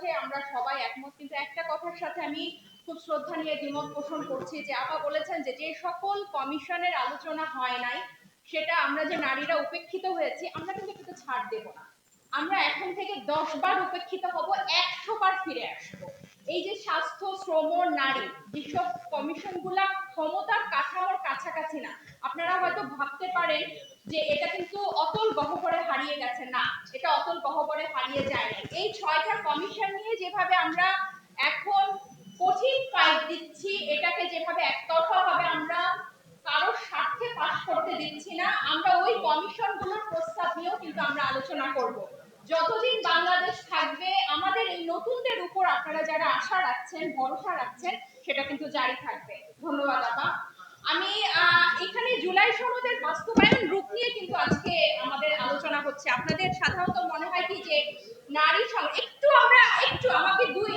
সাথে আমরা সবাই একমত। কিন্তু একটা কথার সাথে আমি খুব শ্রদ্ধা নিয়ে দ্বিমত পোষণ করছি যে আপা বলেছেন যে যে সকল কমিশনের আলোচনা হয় নাই, সেটা আমরা যে নারীরা উপেক্ষিত হয়েছি, আমরা কিন্তু এটাতে ছাড় দেব না। আমরা এখন থেকে দশ বার উপেক্ষিত হব, একশো বার ফিরে আসব। এই যে স্বাস্থ্য, শ্রম, নারী, যেসব কমিশনগুলা ক্ষমতার কাঠামোর কাছাকাছি না, আপনারা হয়তো ভাবতে পারেন যে এটা কিন্তু অতল গহ্বরে হারিয়ে গেছে। না, এটা অতল গহ্বরে হারিয়ে যায় এই ছয়টা কমিশন নিয়ে যেভাবে আমরা এখন কঠিন ফাইট দিচ্ছি, এটাকে যেভাবে একতরফা ভাবে আমরা কারোর স্বার্থে পাশ করতে দিচ্ছি না, আমরা ওই কমিশনগুলোর প্রস্তাব নিয়েও কিন্তু আমরা আলোচনা করব। যতদিন বাংলাদেশ থাকবে, আমাদের এই নতুনদের উপর আপনারা যারা আশা রাখছেন, ভরসা রাখছেন, সেটা কিন্তু জারি থাকবে। ধন্যবাদ, আপা আমি আহ, এখানে জুলাই সনদের বাস্তবায়ন রূপ নিয়ে কিন্তু আজকে আমাদের আলোচনা আপনাদের সাধারণত মনে হয় কি যে নারী একটু আমরা, একটু আমাকে দুই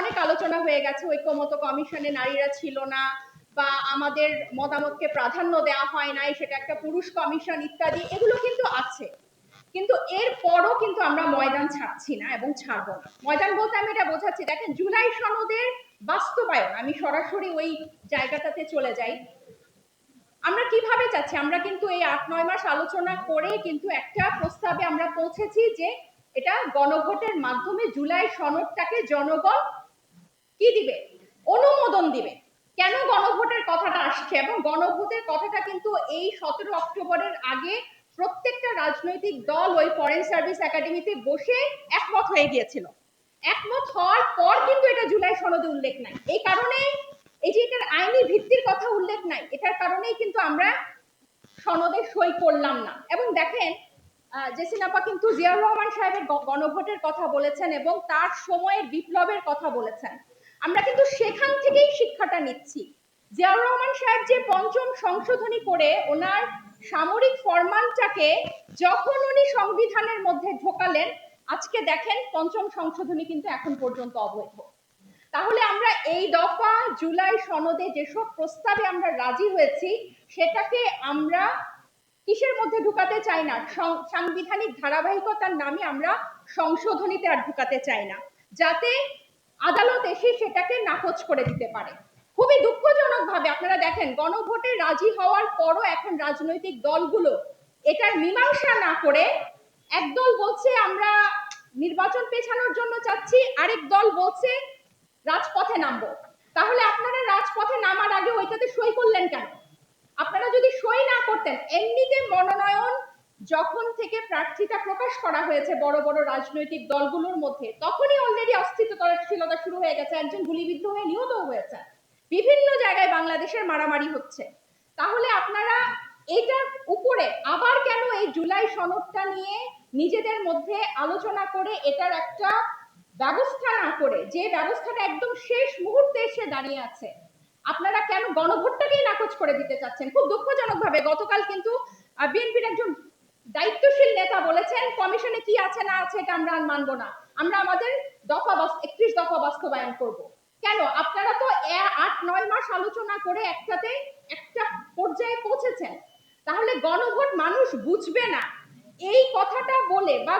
অনেক আলোচনা হয়ে গেছে, ঐক্যমত কমিশনে নারীরা ছিল না বা আমাদের মতামতকে প্রাধান্য দেওয়া হয় নাই, সেটা একটা পুরুষ কমিশন ইত্যাদি, এগুলো কিন্তু আছে। কিন্তু এর পরও কিন্তু আমরা ময়দান ছাড়ছি না এবং ছাড়বো না। ময়দান বলতে আমি এটা বোঝাচ্ছি, দেখেন জুলাই সনদের বাস্তবায়ন, আমি সরাসরি ওই জায়গাটাতে চলে যাই। আমরা কীভাবে চাচ্ছি আমরা কিন্তু এই আট, নয় মাস আলোচনা করে কিন্তু একটা প্রস্তাবে আমরা পৌঁছেছি যে এটা গণভোটের মাধ্যমে জুলাই সনদটাকে জনগণ কি দিবে? অনুমোদন দিবে। কেন গণভোটের কথাটা আসছে? এবং গণভোটের কথাটা কিন্তু এই সতেরো অক্টোবরের আগে প্রত্যেকটা রাজনৈতিক দল ওই ফরেন সার্ভিস একাডেমিতে বসে একমত হয়ে গিয়েছিল। একমত হওয়ার পর কিন্তু এটা জুলাই সনদে উল্লেখ নাই। এই কারণে এই যে এটার আইনি ভিত্তির কথা উল্লেখ নাই এটার কারণেই কিন্তু আমরা সনদে সই করলাম না। এবং দেখেন আহ, জেসিন আপা কিন্তু জিয়াউর রহমান সাহেবের গণভোটের কথা বলেছেন এবং তার সময়ের বিপ্লবের কথা বলেছেন। আমরা কিন্তু সেখান থেকেই শিক্ষাটা নিচ্ছি। জিয়াউর রহমান সাহেব যে পঞ্চম সংশোধনী করে ওনার সামরিক ফরমানটাকে যখন উনি সংবিধানের মধ্যে ঢোকালেন, আজকে দেখেন পঞ্চম সংশোধনী কিন্তু এখন পর্যন্ত অবৈধ। তাহলে আমরা এই দফা জুলাই সনদে যেসব প্রস্তাবে আমরা রাজি হয়েছি, সেটাকে আমরা কিসের মধ্যে ঢুকাতে চাই না? সাংবিধানিক ধারাবাহিকতার নামে আমরা সংশোধনীতে আর ঢুকাতে চাই না, যাতে আদালত এসে সেটাকে নাকচ করে দিতে পারে। খুবই দুঃখজনক ভাবে আপনারা দেখেন, গণভোটে রাজি হওয়ার পরও এখন রাজনৈতিক দলগুলো এটার মীমাংসা না করে একদল বলছে, আমরা নির্বাচন পেছানোর জন্য চাচ্ছি, আরেক দল বলছে রাজপথে নামবো। তাহলে আপনারা রাজপথে নামার আগে ওইটাতে সই করলেন কেন? আপনারা যদি সই না করতেন, এমনিতে মনোনয়ন যখন থেকে প্রার্থীতা প্রকাশ করা হয়েছে বড় বড় রাজনৈতিক দলগুলোর মধ্যে, তখনই অলরেডি অস্তিত্বশীলতা শুরু হয়ে গেছে, একজন গুলিবিদ্ধ হয়ে নিহত হয়েছে। বিভিন্ন জায়গায় বাংলাদেশের মারামারি হচ্ছে। তাহলে আপনারা এটার উপরে আবার কেন এই জুলাই সনদটা নিয়ে নিজেদের মধ্যে আলোচনা করে এটার একটা ব্যবস্থা না করে, যে ব্যবস্থাটা একদম শেষ মুহূর্তে এসে দাঁড়িয়ে আছে, আপনারা কেন গণভোটটাকেই নাকচ করে দিতে চাচ্ছেন? খুব দুঃখজনক ভাবে গতকাল কিন্তু বিএনপির একজন দায়িত্বশীল নেতা বলেছেন, কমিশনে কি আছে না আছে এটা আমরা মানবো না। আমরা আমাদের দফা একত্রিশ দফা বাস্তবায়ন করব। কেন? আপনারা তো আট, নয় মাস আলোচনা করে একটাতে একটা পর্যায়ে পৌঁছেছেন। তাহলে গণভোট মানুষ বুঝবে না। এই কথাটা বলে বা